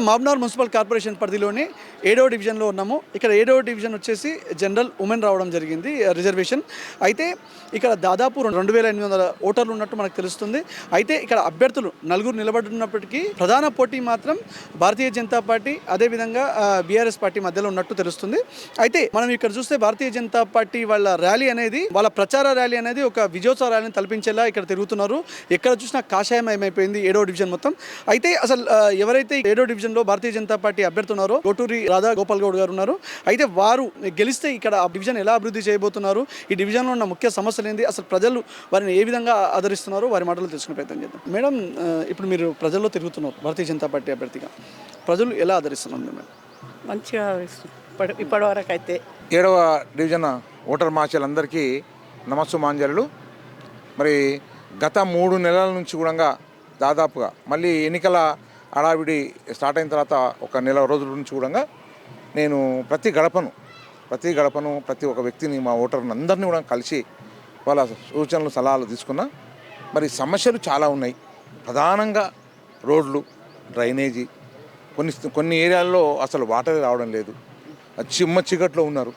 మనం మాబ్నార్ municipal corporation పరిధిలోని ఏడవ డివిజన్లో ఉన్నాము. ఇక్కడ ఏడవ డివిజన్ వచ్చేసి జనరల్ ఉమెన్ రావడం జరిగింది రిజర్వేషన్. అయితే ఇక్కడ దాదాపు రెండు వేల ఎనిమిది వందల ఓటర్లు ఉన్నట్టు మనకు తెలుస్తుంది. అయితే ఇక్కడ అభ్యర్థులు నలుగురు నిలబడుతున్నప్పటికీ ప్రధాన పోటీ మాత్రం భారతీయ జనతా పార్టీ అదేవిధంగా బీఆర్ఎస్ పార్టీ మధ్యలో ఉన్నట్టు తెలుస్తుంది. అయితే మనం ఇక్కడ చూస్తే భారతీయ జనతా పార్టీ వాళ్ళ ర్యాలీ అనేది వాళ్ళ ప్రచార ర్యాలీ అనేది ఒక విజయోత్సవ ర్యాలీని తలపించేలా ఇక్కడ తిరుగుతున్నారు. ఎక్కడ చూసినా కాషాయమయమైపోయింది ఏడో డివిజన్ మొత్తం. అయితే అసలు ఎవరైతే ఏడో డివిజన్ డివిజన్లో భారతీయ జనతా పార్టీ అభ్యర్థి ఉన్నారో. గోటూరి రాధా గోపాల్ గౌడ్ గారు ఉన్నారు. అయితే వారు గెలిస్తే ఇక్కడ ఆ డివిజన్ ఎలా అభివృద్ధి చేయబోతున్నారు? ఈ డివిజన్లో ఉన్న ముఖ్య సమస్యలు ఏంది? అసలు ప్రజలు వారిని ఏ విధంగా ఆదరిస్తున్నారో? వారి మాటలు తెలుసుకునే ప్రయత్నం చేద్దాం. మేడం ఇప్పుడు మీరు ప్రజల్లో తిరుగుతున్నారు భారతీయ జనతా పార్టీ అభ్యర్థిగా. ప్రజలు ఎలా ఆదరిస్తున్నారు మేడం మంచిగా ఇప్పటి వరకు అయితే ఏడవ డివిజన్ ఓటర్ మార్చాలందరికీ నమస్సుమాంజలు. మరి గత మూడు నెలల నుంచి కూడా దాదాపుగా మళ్ళీ ఎన్నికల హడావిడి స్టార్ట్ అయిన తర్వాత ఒక నెల రోజుల నుంచి కూడా నేను ప్రతి గడపను ప్రతి గడపను ప్రతి ఒక్క వ్యక్తిని మా ఓటర్ని అందరినీ కూడా కలిసి వాళ్ళ సూచనలు సలహాలు తీసుకున్నా. మరి సమస్యలు చాలా ఉన్నాయి. ప్రధానంగా రోడ్లు డ్రైనేజీ. కొన్ని కొన్ని ఏరియాల్లో అసలు వాటర్ రావడం లేదు. చిమ్మ చీకట్లో ఉన్నారు.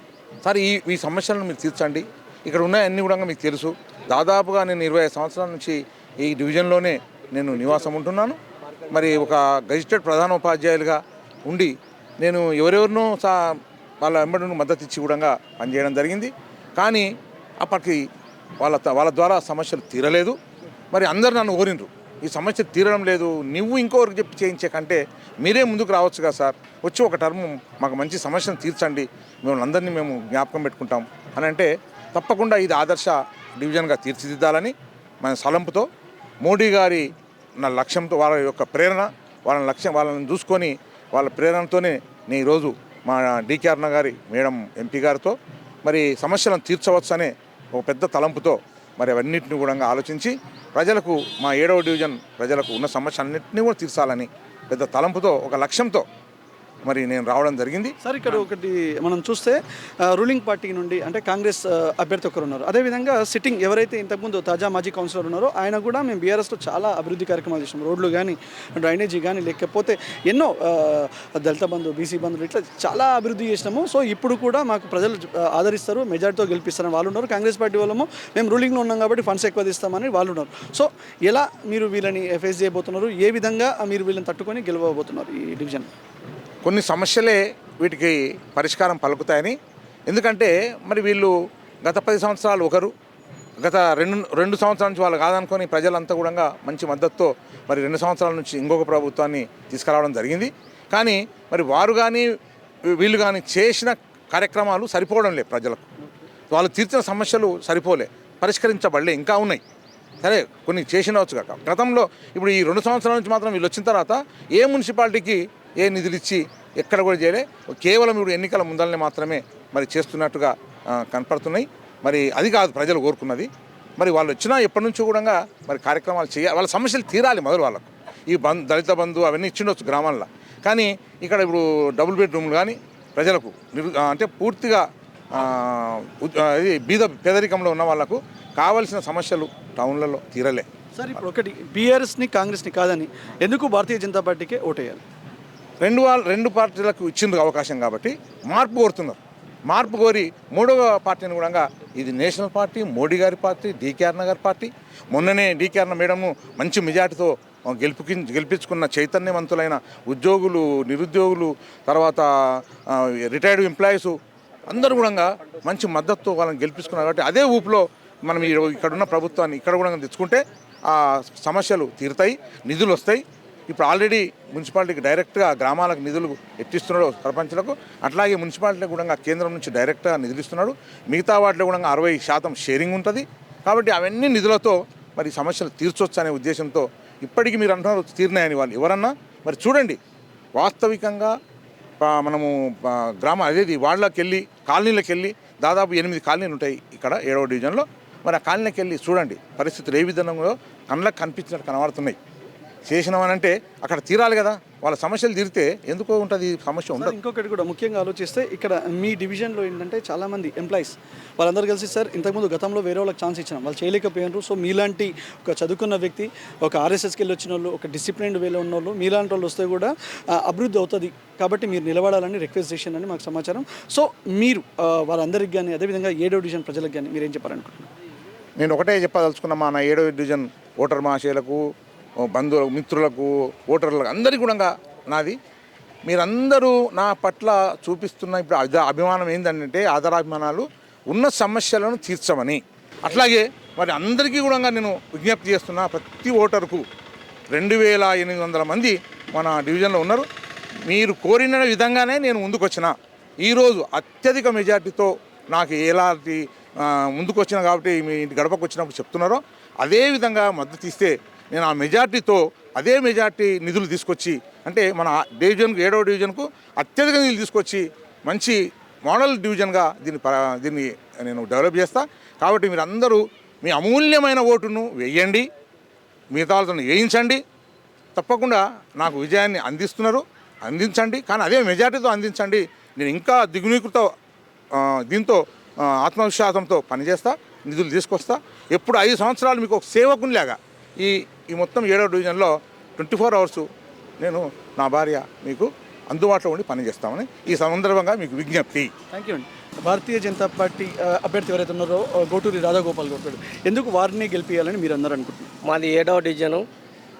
సార్ ఈ ఈ సమస్యలను మీరు తీర్చండి. ఇక్కడ ఉన్నాయన్నీ కూడా మీకు తెలుసు. దాదాపుగా నేను ఇరవై సంవత్సరాల నుంచి ఈ డివిజన్లోనే నేను నివాసం ఉంటున్నాను. మరి ఒక గజిస్టెడ్ ప్రధాన ఉపాధ్యాయులుగా ఉండి నేను ఎవరెవరినో సా వాళ్ళ వెంబడి మద్దతు ఇచ్చి కూడా పనిచేయడం జరిగింది. కానీ అప్పటికి వాళ్ళ వాళ్ళ ద్వారా సమస్యలు తీరలేదు. మరి అందరు నన్ను కోరినరు ఈ సమస్య తీరడం లేదు. నువ్వు ఇంకోరికి చెప్పి చేయించే కంటే మీరే ముందుకు రావచ్చు కదా సార్. వచ్చి ఒక టర్మ్ మాకు మంచి సమస్యను తీర్చండి. మిమ్మల్ని అందరినీ మేము జ్ఞాపకం పెట్టుకుంటాం అని అంటే తప్పకుండా ఇది ఆదర్శ డివిజన్గా తీర్చిదిద్దాలని మన సలంపుతో మోడీ గారి నా లక్ష్యంతో వాళ్ళ యొక్క ప్రేరణ వాళ్ళ లక్ష్యం వాళ్ళని చూసుకొని వాళ్ళ ప్రేరణతోనే నేను ఈరోజు మా డికే అరుణ గారి మేడం ఎంపీ గారితో మరి సమస్యలను తీర్చవచ్చనే ఒక పెద్ద తలంపుతో మరి అవన్నింటిని కూడా ఆలోచించి ప్రజలకు మా ఏడవ డివిజన్ ప్రజలకు ఉన్న సమస్య అన్నింటినీ కూడా తీర్చాలని పెద్ద తలంపుతో ఒక లక్ష్యంతో మరి నేను రావడం జరిగింది. సార్ ఇక్కడ ఒకటి మనం చూస్తే రూలింగ్ పార్టీ నుండి అంటే కాంగ్రెస్ అభ్యర్థి ఒకరు ఉన్నారు. అదేవిధంగా సిట్టింగ్ ఎవరైతే ఇంతకుముందు తాజా మాజీ కౌన్సిలర్ ఉన్నారో ఆయన కూడా మేము బీఆర్ఎస్లో చాలా అభివృద్ధి కార్యక్రమాలు చేసినాం రోడ్లు కానీ డ్రైనేజీ కానీ లేకపోతే ఎన్నో దళిత బంధు బీసీ బంధువులు ఇట్లా చాలా అభివృద్ధి చేసినాము. సో ఇప్పుడు కూడా మాకు ప్రజలు ఆదరిస్తారు మెజార్టీతో గెలిపిస్తారని వాళ్ళు ఉన్నారు. కాంగ్రెస్ పార్టీ వాళ్ళము మేము రూలింగ్లో ఉన్నాం కాబట్టి ఫండ్స్ ఎక్కువ ఇస్తామని వాళ్ళు ఉన్నారు. సో ఎలా మీరు వీళ్ళని ఫేస్ చేయబోతున్నారు? ఏ విధంగా మీరు వీళ్ళని తట్టుకొని గెలవబోతున్నారు ఈ డివిజన్ కొన్ని సమస్యలే వీటికి పరిష్కారం పలుకుతాయని. ఎందుకంటే మరి వీళ్ళు గత పది సంవత్సరాలు ఒకరు గత రెండు రెండు సంవత్సరాల నుంచి వాళ్ళు కాదనుకొని ప్రజలంతా కూడా మంచి మద్దతుతో మరి రెండు సంవత్సరాల నుంచి ఇంకొక ప్రభుత్వాన్ని తీసుకురావడం జరిగింది. కానీ మరి వారు కానీ వీళ్ళు కానీ చేసిన కార్యక్రమాలు సరిపోవడం లేదు ప్రజలకు. వాళ్ళు తీర్చిన సమస్యలు సరిపోలే పరిష్కరించబడలే ఇంకా ఉన్నాయి. సరే కొన్ని చేసినవచ్చు కాక గతంలో ఇప్పుడు ఈ రెండు సంవత్సరాల నుంచి మాత్రం వీళ్ళు వచ్చిన తర్వాత ఏ మున్సిపాలిటీకి ఏ నిధులు ఇచ్చి ఎక్కడ కూడా చేయలే. కేవలం ఇప్పుడు ఎన్నికల ముందరనే మాత్రమే మరి చేస్తున్నట్టుగా కనపడుతున్నాయి. మరి అది కాదు ప్రజలు కోరుకున్నది. మరి వాళ్ళు వచ్చినా ఎప్పటి నుంచో కూడా మరి కార్యక్రమాలు చేయాలి వాళ్ళ సమస్యలు తీరాలి మొదలు వాళ్ళకు. ఈ బంధు దళిత బంధు అవన్నీ ఇచ్చిండొచ్చు గ్రామాల్లో. కానీ ఇక్కడ ఇప్పుడు డబుల్ బెడ్రూమ్లు కానీ ప్రజలకు నిరు అంటే పూర్తిగా ఇది బీద పేదరికంలో ఉన్న వాళ్ళకు కావలసిన సమస్యలు టౌన్లలో తీరలే. సార్ ఇప్పుడు ఒకటి బీఆర్ఎస్ని కాంగ్రెస్ని కాదని ఎందుకు భారతీయ జనతా పార్టీకే ఓటేయాలి? రెండు వాళ్ళ రెండు పార్టీలకు ఇచ్చింది అవకాశం కాబట్టి మార్పు కోరుతున్నారు. మార్పు కోరి మూడవ పార్టీని కూడా ఇది నేషనల్ పార్టీ మోడీ గారి పార్టీ డీకే గారి పార్టీ. మొన్ననే డీకే మేడము మంచి మెజార్టీతో గెలుపుకి గెలిపించుకున్న చైతన్యవంతులైన ఉద్యోగులు నిరుద్యోగులు తర్వాత రిటైర్డ్ ఎంప్లాయీస్ అందరూ కూడా మంచి మద్దతుతో వాళ్ళని గెలిపించుకున్నారు కాబట్టి అదే ఊపులో మనం ఈ ఇక్కడున్న ప్రభుత్వాన్ని ఇక్కడ కూడా తెచ్చుకుంటే ఆ సమస్యలు తీరుతాయి నిధులు వస్తాయి. ఇప్పుడు ఆల్రెడీ మున్సిపాలిటీకి డైరెక్ట్గా గ్రామాలకు నిధులు ఎత్తిస్తున్నాడు సర్పంచులకు అట్లాగే మున్సిపాలిటీ కూడా కేంద్రం నుంచి డైరెక్ట్గా నిధులు ఇస్తున్నాడు. మిగతా వాటిలో కూడా అరవై శాతం షేరింగ్ ఉంటుంది. కాబట్టి అవన్నీ నిధులతో మరి సమస్యలు తీర్చొచ్చు అనే ఉద్దేశంతో ఇప్పటికీ మీరు అంటున్నారు తీరినాయని వాళ్ళు. ఎవరన్నా? మరి చూడండి. వాస్తవికంగా మనము గ్రామ అదేది వాళ్ళకి వెళ్ళి కాలనీలకు వెళ్ళి దాదాపు ఎనిమిది కాలనీలు ఉంటాయి ఇక్కడ ఏడవ డివిజన్లో. మరి ఆ కాలనీకి వెళ్ళి చూడండి పరిస్థితులు ఏ విధంగా కళ్ళకు కనిపించినట్టు కనబడుతున్నాయి. చేసినామనంటే అక్కడ తీరాలి కదా. వాళ్ళ సమస్యలు తీరితే ఎందుకో ఉంటుంది సమస్య ఉండదు. ఇంకొకటి కూడా ముఖ్యంగా ఆలోచిస్తే ఇక్కడ మీ డివిజన్లో ఏంటంటే చాలామంది ఎంప్లాయీస్ వాళ్ళందరూ కలిసి సార్ ఇంతకుముందు గతంలో వేరే వాళ్ళకి ఛాన్స్ ఇచ్చినాం. వాళ్ళు చేయలేకపోయినారు. సో మీలాంటి ఒక చదువుకున్న వ్యక్తి ఒక ఆర్ఎస్ఎస్కి వెళ్ళి వచ్చిన వాళ్ళు ఒక డిసిప్లిన్డ్ వేలో ఉన్న వాళ్ళు మీలాంటి వాళ్ళు వస్తే కూడా అభివృద్ధి అవుతుంది. కాబట్టి మీరు నిలబడాలని రిక్వెస్ట్ చేసిందని మాకు సమాచారం. సో మీరు వాళ్ళందరికీ కానీ అదేవిధంగా ఏడో డివిజన్ ప్రజలకు కానీ మీరు ఏం చెప్పాలనుకుంటున్నారు? నేను ఒకటే చెప్పదలుచుకున్నా మా నా ఏడో డివిజన్ ఓటర్ మహాశయులకు బంధువులకు మిత్రులకు ఓటర్లకు అందరికీ కూడా నాది. మీరందరూ నా పట్ల చూపిస్తున్న ఇప్పుడు అద అభిమానం ఏంటంటే ఆధారాభిమానాలు ఉన్న సమస్యలను తీర్చమని. అట్లాగే మరి అందరికీ కూడా నేను విజ్ఞప్తి చేస్తున్నా ప్రతి ఓటరుకు రెండు వేల ఎనిమిది వందల మంది మన డివిజన్లో ఉన్నారు. మీరు కోరిన విధంగానే నేను ముందుకొచ్చిన. ఈరోజు అత్యధిక మెజార్టీతో నాకు ఎలాంటి ముందుకొచ్చిన ముందుకు కాబట్టి మీ ఇంటి గడపకు వచ్చినప్పుడు చెప్తున్నారో అదే విధంగా మద్దతు ఇస్తే నేను ఆ మెజార్టీతో అదే మెజార్టీ నిధులు తీసుకొచ్చి అంటే మన డివిజన్కు ఏడవ డివిజన్కు అత్యధిక నిధులు తీసుకొచ్చి మంచి మోడల్ డివిజన్గా దీన్ని ప- దీన్ని నేను డెవలప్ చేస్తా. కాబట్టి మీరు అందరూ మీ అమూల్యమైన ఓటును వేయండి మిగతా వాళ్ళతో వేయించండి. తప్పకుండా నాకు విజయాన్ని అందిస్తున్నారు అందించండి. కానీ అదే మెజార్టీతో అందించండి. నేను ఇంకా దిగునీకృత దీంతో ఆత్మవిశ్వాసంతో పనిచేస్తా నిధులు తీసుకొస్తా. ఎప్పుడు ఐదు సంవత్సరాలు మీకు ఒక సేవకునిలాగా ఈ ఈ మొత్తం ఏడవ డివిజన్లో ట్వంటీ ఫోర్ అవర్స్ నేను నా భార్య మీకు అందుబాటులో ఉండి పనిచేస్తామని ఈ సందర్భంగా మీకు విజ్ఞప్తి. థ్యాంక్ యూ అండి భారతీయ జనతా పార్టీ అభ్యర్థి ఎవరైతే ఉన్నారో గోటూరి రాధాగోపాల్ గౌడ్ ఎందుకు వారిని గెలిపించాలని మీరు అందరూ అనుకుంటున్నారు? మాది ఏడవ division.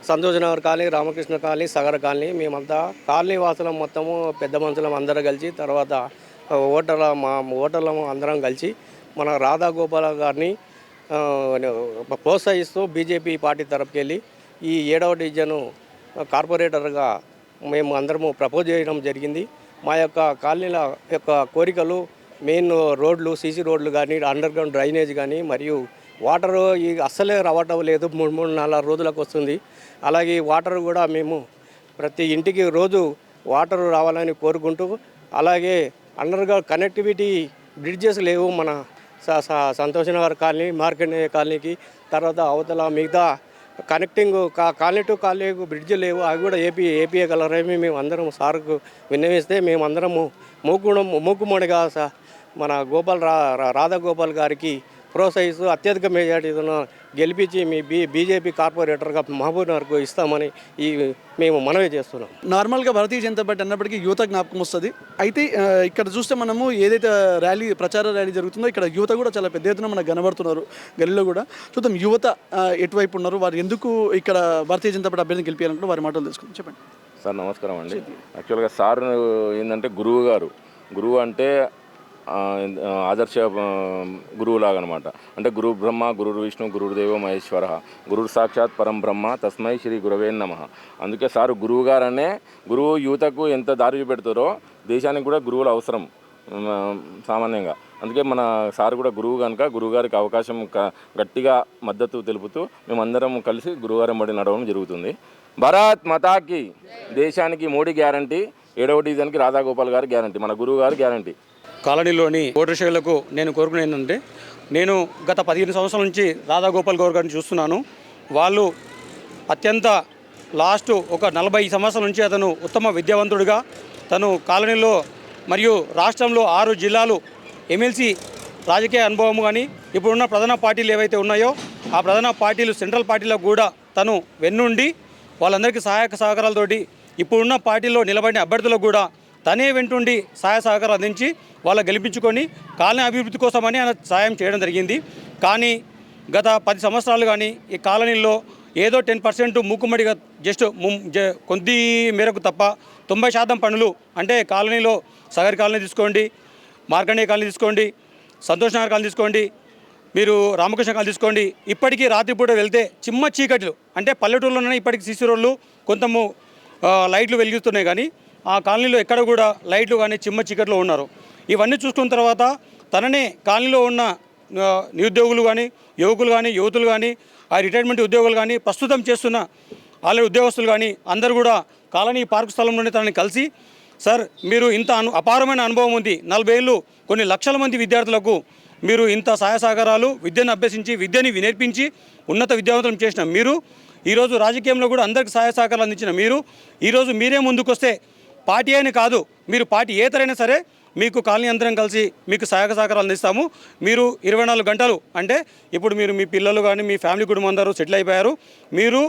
Santosh Nagar colony Ramakrishna colony Sagara colony. మేమంతా కాలనీ వాసులం మొత్తము పెద్ద మనుషులం అందరూ కలిసి తర్వాత ఓటర్ల మా ఓటర్లం అందరం కలిసి మన రాధా గోపాల గారిని ప్రోత్సహిస్తూ బీజేపీ పార్టీ తరపుకి వెళ్ళి ఈ ఏడవ డివిజను కార్పొరేటర్గా మేము అందరము ప్రపోజ్ చేయడం జరిగింది. మా యొక్క కాలనీల యొక్క కోరికలు మెయిన్ రోడ్లు సీసీ రోడ్లు కానీ అండర్ గ్రౌండ్ డ్రైనేజ్ కానీ మరియు వాటర్ ఈ అస్సలే రావటం లేదు. మూడు మూడు నాలుగు రోజులకు వస్తుంది. అలాగే వాటర్ కూడా మేము ప్రతి ఇంటికి రోజు వాటర్ రావాలని కోరుకుంటూ అలాగే అండర్ గ్రౌండ్ కనెక్టివిటీ బ్రిడ్జెస్ లేవు మన సంతోష్ నగర్ కాలనీ మార్కెట్ కాలనీకి తర్వాత అవతల మిగతా కనెక్టింగ్ కా కాలనీ టు కాలనీకు బ్రిడ్జ్ లేవు. అవి కూడా ఏపీ ఏపీఏ కలరేమి మేము అందరం సార్కు విన్నవిస్తే మేము అందరము మూకుడం మూకుమ్మడిగా మన గోపాల్ రా రాధాగోపాల్ రాధా గోపాల్ గారికి ప్రోత్సహిస్తూ అత్యధిక మెజార్టీతో గెలిపించి మీ బీ బీజేపీ కార్పొరేటర్గా మహబూబ్ నగర్కు ఇస్తామని ఈ మేము మనవి చేస్తున్నాం. నార్మల్గా భారతీయ జనతా పార్టీ అన్నప్పటికీ యువత జ్ఞాపకం వస్తుంది. అయితే ఇక్కడ చూస్తే మనము ఏదైతే ర్యాలీ ప్రచార ర్యాలీ జరుగుతుందో ఇక్కడ యువత కూడా చాలా పెద్ద ఎత్తున మనకు కనబడుతున్నారు గల్లీలో కూడా. చూద్దాం యువత ఎటువైపు ఉన్నారు? వారు ఎందుకు ఇక్కడ భారతీయ జనతా పార్టీ అభ్యర్థిని గెలిపించాలంటే వారి మాటలు తెలుసుకుందాం. చెప్పండి. సార్ నమస్కారం అండి. యాక్చువల్గా సార్ ఏంటంటే గురువు గారు. గురువు అంటే ఆదర్శ గురువులాగా అనమాట అంటే గురు బ్రహ్మ గురు విష్ణు గురుదేవ మహేశ్వర. గురు సాక్షాత్ పరం బ్రహ్మ తస్మై శ్రీ గురవే నమ. అందుకే సారు గురువు గారనే గురువు యువతకు ఎంత దారి పెడతారో దేశానికి కూడా గురువులు అవసరం సామాన్యంగా. అందుకే మన సార్ కూడా గురువు కనుక గురువుగారికి అవకాశం గట్టిగా మద్దతు తెలుపుతూ మేమందరం కలిసి గురువుగారి మడి నడవడం జరుగుతుంది. భారత్ మతాకి దేశానికి మోడీ గ్యారంటీ ఏడవ డివిజన్కి రాధాగోపాల్ గారు గ్యారంటీ మన గురువు గారి గ్యారంటీ. కాలనీలోని ఓటర్షేలకు నేను కోరుకునేది ఏంటంటే నేను గత పదిహేను సంవత్సరాల నుంచి రాధాగోపాల్ గౌర్ గారిని చూస్తున్నాను. వాళ్ళు అత్యంత లాస్ట్ ఒక నలభై సంవత్సరాల నుంచి అతను ఉత్తమ విద్యావంతుడిగా తను కాలనీలో మరియు రాష్ట్రంలో ఆరు జిల్లాలు ఎమ్మెల్సీ రాజకీయ అనుభవం కానీ ఇప్పుడున్న ప్రధాన పార్టీలు ఏవైతే ఉన్నాయో ఆ ప్రధాన పార్టీలు సెంట్రల్ పార్టీలకు కూడా తను వెన్నుండి వాళ్ళందరికీ సహాయక సహకారాలతోటి ఇప్పుడున్న పార్టీలో నిలబడిన అభ్యర్థులకు కూడా తనే వెంటుండి సహాయ సహకారం అందించి వాళ్ళ గెలిపించుకొని కాలనీ అభివృద్ధి కోసమని ఆయన సహాయం చేయడం జరిగింది. కానీ గత పది సంవత్సరాలు కానీ ఈ కాలనీలో ఏదో టెన్ పర్సెంట్ మూకుమ్మడిగా జస్ట్ ముం- జ- కొద్ది మేరకు తప్ప తొంభై శాతం పనులు అంటే కాలనీలో సగర్ కాలనీ తీసుకోండి మార్కండే కాలనీ తీసుకోండి సంతోష్ నగర్ కాలనీ తీసుకోండి మీరు రామకృష్ణ కాలనీ తీసుకోండి. ఇప్పటికీ రాత్రిపూట వెళ్తే చిమ్మ చీకట్లు అంటే పల్లెటూరులోనే ఇప్పటికీ సీసీ రోడ్లు కొంతము లైట్లు వెలిగిస్తున్నాయి కానీ ఆ కాలనీలో ఎక్కడ కూడా లైట్లు కానీ చిమ్మ చీకట్లో ఉన్నారు. ఇవన్నీ చూసుకున్న తర్వాత తననే కాలనీలో ఉన్న నిరుద్యోగులు కానీ యువకులు కానీ యువతులు కానీ ఆ రిటైర్మెంట్ ఉద్యోగులు కానీ ప్రస్తుతం చేస్తున్న ఆల్రెడీ ఉద్యోగస్తులు కానీ అందరూ కూడా కాలనీ పార్క్ స్థలంలోనే తనని కలిసి సార్ మీరు ఇంత అను అపారమైన అనుభవం ఉంది. నలభై ఏళ్ళు కొన్ని లక్షల మంది విద్యార్థులకు మీరు ఇంత సహాయ సహకారాలు విద్యను అభ్యసించి విద్యని నేర్పించి ఉన్నత విద్యావంతులను చేసిన మీరు ఈరోజు రాజకీయంలో కూడా అందరికి సహాయ సహకారాలు అందించిన మీరు ఈరోజు మీరే ముందుకొస్తే పార్టీ అని కాదు మీరు పార్టీ ఏతరైనా సరే మీకు కాలనీ అందరం కలిసి మీకు సహాయక సహకారాలు అందిస్తాము. మీరు ఇరవై నాలుగు గంటలు అంటే ఇప్పుడు మీరు మీ పిల్లలు కానీ మీ ఫ్యామిలీ కుటుంబం అందరూ సెటిల్ అయిపోయారు. మీరు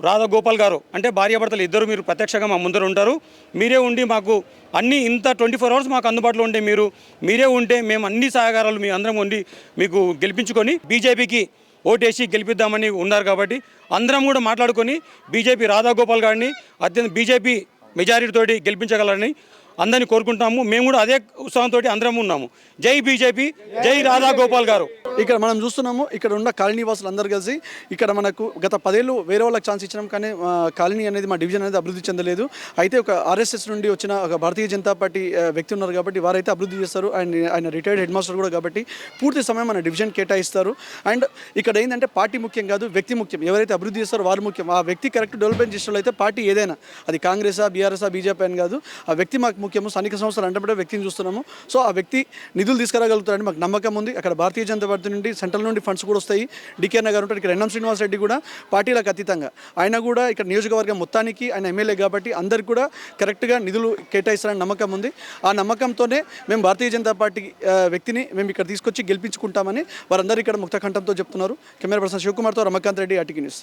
రాధాగోపాల్ గారు అంటే భార్యాభర్తలు ఇద్దరు మీరు ప్రత్యక్షంగా మా ముందర ఉంటారు. మీరే ఉండి మాకు అన్ని ఇంత ట్వంటీ ఫోర్ అవర్స్ మాకు అందుబాటులో ఉంటే మీరు మీరే ఉంటే మేము అన్ని సహకారాలు మీ అందరం ఉండి మీకు గెలిపించుకొని బీజేపీకి ఓటేసి గెలిపిద్దామని ఉన్నారు కాబట్టి అందరం కూడా మాట్లాడుకొని బీజేపీ రాధాగోపాల్ గారిని అత్యంత బీజేపీ మెజారిటీతోటి గెలిపించగలరని అందరినీ కోరుకుంటాము మేము కూడా అదే ఉత్సాహంతో అందరం ఉన్నాము. జై బీజేపీ జై రాధా గోపాల్ గారు. ఇక్కడ మనం చూస్తున్నాము ఇక్కడ ఉన్న కాలనీ వాసులు అందరు కలిసి ఇక్కడ మనకు గత పదేళ్ళు వేరే వాళ్ళకి ఛాన్స్ ఇచ్చినాం కానీ కాలనీ అనేది మా డివిజన్ అనేది అభివృద్ధి చెందలేదు. అయితే ఒక ఆర్ఎస్ఎస్ నుండి వచ్చిన ఒక భారతీయ జనతా పార్టీ వ్యక్తి ఉన్నారు కాబట్టి వారైతే అభివృద్ధి చేస్తారు. అండ్ ఆయన రిటైర్డ్ హెడ్ మాస్టర్ కూడా కాబట్టి పూర్తి సమయం మన డివిజన్ కేటాయిస్తారు. అండ్ ఇక్కడ ఏంటంటే పార్టీ ముఖ్యం కాదు వ్యక్తి ముఖ్యం. ఎవరైతే అభివృద్ధి చేస్తారో వారు ముఖ్యం. ఆ వ్యక్తి కరెక్ట్ డెవలప్మెంట్ చేసిన అయితే పార్టీ ఏదైనా అది కాంగ్రెసా బీఆర్ఎస్ఆ బీజేపీ అని కాదు ఆ వ్యక్తి మాకు ముఖ్యము స్థానిక సంస్థలు అంటే వ్యక్తిని చూస్తున్నాము. సో ఆ వ్యక్తి నిధులు తీసుకురాగలుగుతారని మాకు నమ్మకం ఉంది. అక్కడ భారతీయ జనతా పార్టీ నుండి సెంట్రల్ నుండి ఫండ్స్ కూడా వస్తాయి. డికే నగర్ ఉంటాడు ఇక్కడ ఎన్ఎం శ్రీనివాస్ రెడ్డి కూడా పార్టీలకు అతీతంగా. ఆయన కూడా ఇక్కడ నియోజకవర్గం మొత్తానికి ఆయన ఎమ్మెల్యే కాబట్టి అందరికీ కూడా కరెక్ట్గా నిధులు కేటాయిస్తారని నమ్మకం ఉంది. ఆ నమ్మకంతోనే మేము భారతీయ జనతా పార్టీ వ్యక్తిని మేము ఇక్కడ తీసుకొచ్చి గెలిపించుకుంటామని వారందరూ ఇక్కడ ముక్తకంఠంతో చెప్తున్నారు. కెమెరా పర్సన్ శివకుమార్తో రమకాంత్ రెడ్డి అటికి న్యూస్.